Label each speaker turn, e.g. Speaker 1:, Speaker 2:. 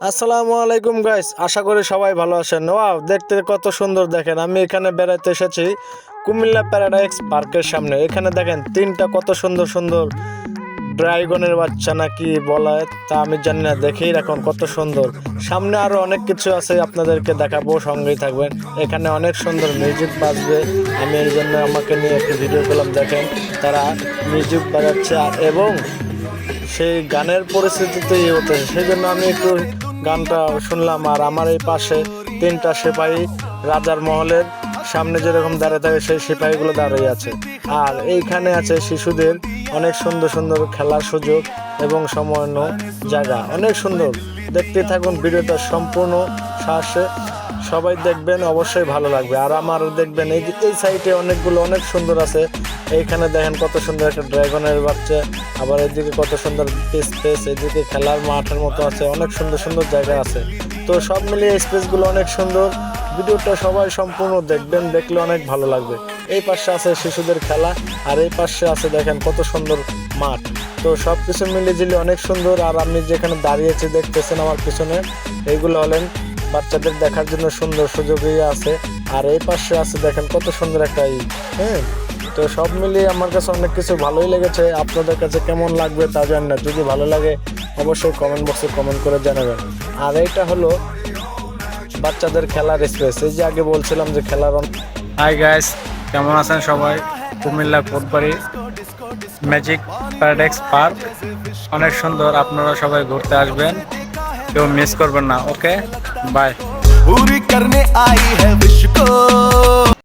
Speaker 1: আসসালামু আলাইকুম গাইস আশা করি সবাই ভালো আছেন। ওয়াও দেখতে কত সুন্দর দেখেন। আমি এখানে বেড়াতে এসেছি কুমিল্লা প্যারাডাইক্স পার্কের সামনে। এখানে দেখেন তিনটা কত সুন্দর সুন্দর ড্রাইগনের বাচ্চা নাকি বলা তা আমি জানি না। দেখেই রাখুন কত সুন্দর। সামনে আরও অনেক কিছু আছে আপনাদেরকে দেখাবো, সঙ্গেই থাকবেন। এখানে অনেক সুন্দর মিউজিক বাজবে। আমি এই জন্য আমাকে নিয়ে একটি ভিডিও করলাম, দেখেন। তারা মিউজিক বাজাচ্ছে এবং সেই গানের পরিস্থিতিতেই হতে সেই জন্য আমি একটু গানটা শুনলাম আর আমার এই পাশে তিনটা সিপাহী রাজার মহলের সামনে যেরকম দাঁড়িয়ে থাকে, সেই সিপাহীগুলো দাঁড়িয়ে আছে। আর এইখানে আছে শিশুদের অনেক সুন্দর সুন্দর খেলার সুযোগ এবং সমন্য জায়গা। অনেক সুন্দর। দেখতে থাকুন, ভিডিওটা সম্পূর্ণ শ্বাসে সবাই দেখবেন, অবশ্যই ভালো লাগবে। আর আমার দেখবেন, এই এই সাইডে অনেকগুলো অনেক সুন্দর আছে। এইখানে দেখেন কত সুন্দর একটা ড্রাগনের বাচ্চা, আবার এদিকে কত সুন্দর স্পেস এদিকে খেলার মাঠের মতো আছে, অনেক সুন্দর সুন্দর জায়গা আছে। তো সব মিলিয়ে স্পেসগুলো অনেক সুন্দর। ভিডিওটা সবাই সম্পূর্ণ দেখবেন, দেখলে অনেক ভালো লাগবে। এই পাশে আছে শিশুদের খেলা, আর এই পাশে আছে দেখেন কত সুন্দর মাঠ। তো সব কিছু মিলিয়ে ঝিলে অনেক সুন্দর। আর আমি যেখানে দাঁড়িয়েছি দেখতেছেন আমার পিছনে, এইগুলো হলেন বাচ্চাদের দেখার জন্য সুন্দর সুযোগই আছে। আর এই পাশে আছে দেখেন কত সুন্দর একটা ই হ্যাঁ? তো সব মিলিয়ে আমার কাছে অনেক কিছু ভালোই লেগেছে। আপনাদের কাছে কেমন লাগবে তা জানি না। যদি ভালো লাগে, অবশ্যই কমেন্ট বক্সে কমেন্ট করে জানাবেন। আর এইটা হলো বাচ্চাদের খেলার স্পেস এই যে আগে বলছিলাম যে খেলার হাই গাইস কেমন আছেন সবাই? Cumilla Kotbari magic paradise park অনেক সুন্দর, আপনারা সবাই ঘুরতে আসবেন। কেউ মিস করবেন না ওকে বাই
Speaker 2: पूरी करने आई है विश्व को।